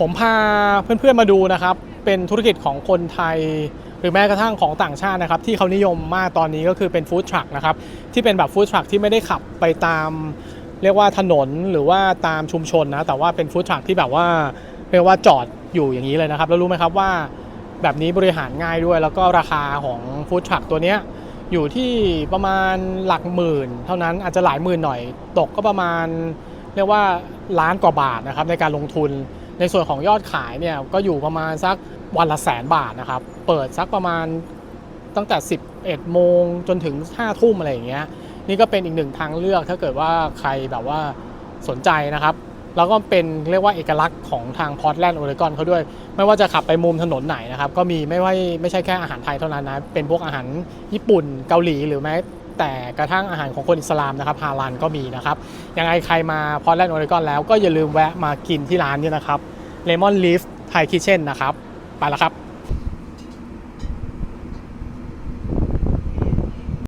ผมพาเพื่อนๆมาดูนะครับ เป็นธุรกิจของคนไทย หรือแม้กระทั่งของต่างชาตินะครับ ที่เขานิยมมากตอนนี้ก็คือเป็นฟู้ดทรัคนะครับ ที่เป็นแบบฟู้ดทรัคที่ไม่ได้ขับไปตาม เรียกว่าถนนหรือว่าตามชุมชนนะ แต่ว่าเป็นฟู้ดทรัคที่แบบว่าเรียกว่าจอดอยู่อย่างนี้เลยนะครับ แล้วรู้ไหมครับว่าแบบนี้บริหารง่ายด้วย แล้วก็ราคาของฟู้ดทรัคตัวเนี้ยอยู่ที่ประมาณหลักหมื่น เท่านั้นอาจจะหลายหมื่นหน่อย ตกก็ประมาณเรียกว่าล้านกว่าบาทนะครับในการลงทุน ในส่วนของยอดขายเนี่ยก็อยู่ประมาณสักวันละแสนบาทนะครับ เปิดสักประมาณตั้งแต่ 11 โมงจนถึง 5 ทุ่มอะไรอย่างเงี้ย นี่ก็เป็นอีกหนึ่งทางเลือกถ้าเกิดว่าใครแบบว่าสนใจนะครับ แล้วก็เป็นเรียกว่าเอกลักษณ์ของทางพอร์ตแลนด์โอเรกอนเขาด้วย ไม่ว่าจะขับไปมุมถนนไหนนะครับ ก็มีไม่ว่าไม่ใช่แค่อาหารไทยเท่านั้นนะ เป็นพวกอาหารญี่ปุ่นเกาหลีหรือแม้แต่กระทั่งอาหารของคนอิสลามนะครับฮาลานก็มีนะครับ ยังไงใครมาพอร์ตแลนด์โอเรกอนแล้วก็อย่าลืมแวะมากินที่ร้านนี้นะครับ เลมอนลีฟไทยคิเช่นนะครับ ไปแล้วครับ